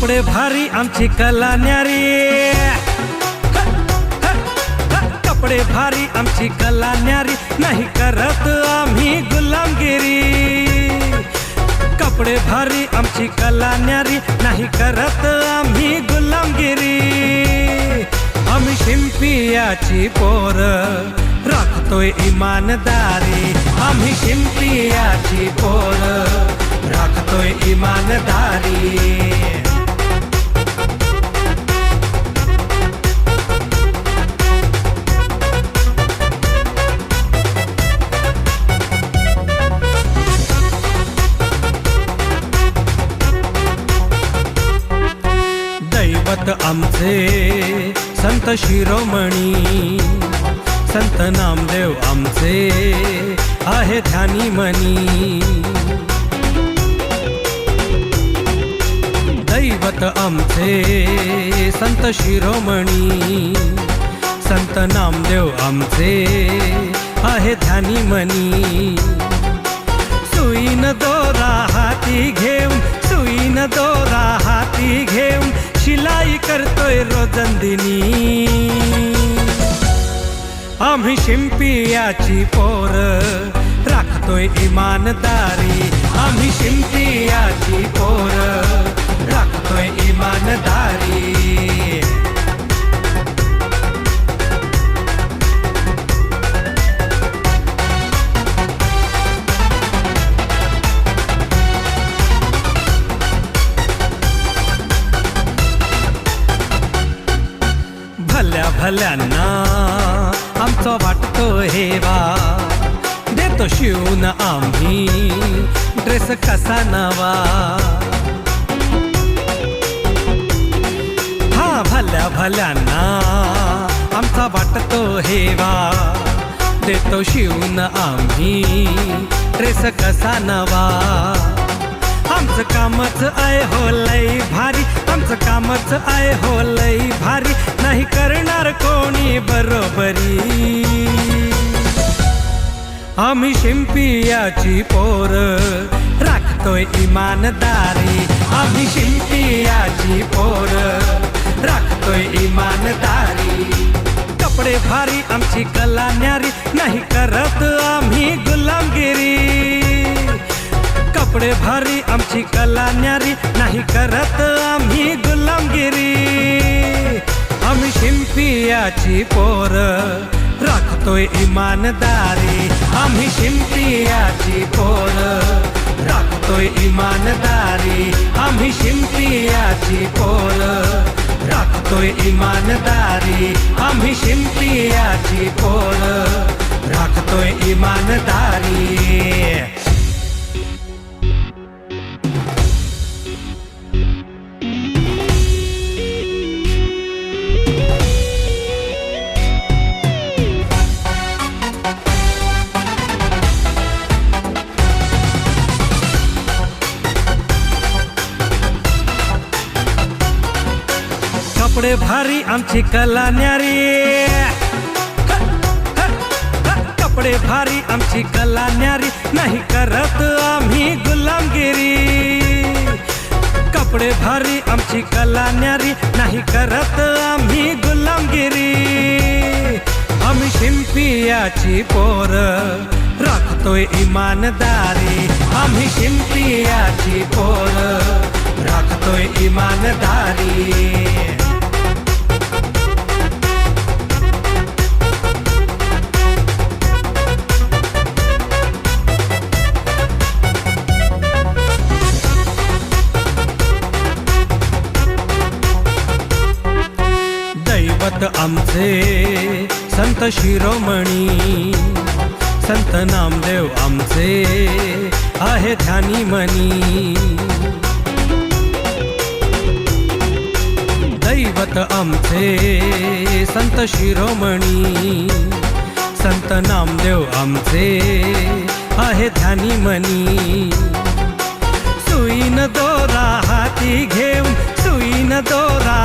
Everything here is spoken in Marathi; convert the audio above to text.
कपडे भारी आमची कला न्यारी. कपडे भारी आमची कला न्यारी. नाही करत आम्ही गुलामगिरी. कपडे भारी आमची कला न्यारी. नाही करत आम्ही गुलामगिरी. आम्ही शिंपियाची पोर राखतोय इमानदारी. आम्ही शिंपियाची पोर दैवत आमचे संत शिरोमणी संत नामदेव आमचे आहे ध्यानी मनी. दैवत आमचे संत शिरोमणी संत नामदेव आमचे आहे ध्यानी मनी. सुईन दोरा हाती घेऊन सुईन दोरा हाती करतोय रोजंदिनी आम्ही शिंपियाची पोर राखतोय इमानदारी आम्ही शिंपियाची पोर राखतोय इमानदारी भल्या भल्यांना आमचा वाटतो हेवा देतो शिवून आम्ही ड्रेस कसा नवा. हा भल्या भल्यांना आमचा वाटतो हेवा देतो शिवून आम्ही ड्रेस कसा नवा. आमचं कामच आहे हो लई भारी. माझं कामच आहे हो लई भारी. नाही करणार कोणी बरोबरी. आम्ही शिंपियाची पोर राखतोय इमानदारी. आम्ही शिंपियाची पोर राखतोय इमानदारी. कपडे भारी आमची कला न्यारी. नाही करत आम्ही गुलामगिरी. कपडे भारी आमची कला न्यारी नाही करत आम्ही गुलामगिरी. आम्ही शिंपियाची पोर राखतोय इमानदारी. आम्ही शिंपियाची पोर राखतोय इमानदारी. आम्ही शिंपियाची पोर राखतोय इमानदारी. आम्ही शिंपियाची पोर राखतोय इमानदारी. कपडे भारी, आमची कला न्यारी। कपडे भारी, आमची कला न्यारी, नाही करत आम्ही गुलामगिरी। कपडे भारी, आमची कला न्यारी, नाही करत आम्ही गुलामगिरी। आम्ही शिंपियाची पोर राखतोय इमानदारी। आम्ही शिंपियाची पोर राखतोय इमानदारी। माझे संत शिरोमणी संत नामदेव आमचे आहे ध्यानी मनी. दैवत आमचे संत शिरोमणी संत नामदेव आमचे आहे ध्यानी मनी. सुईन दोरा हाती घेऊन सुईन दोरा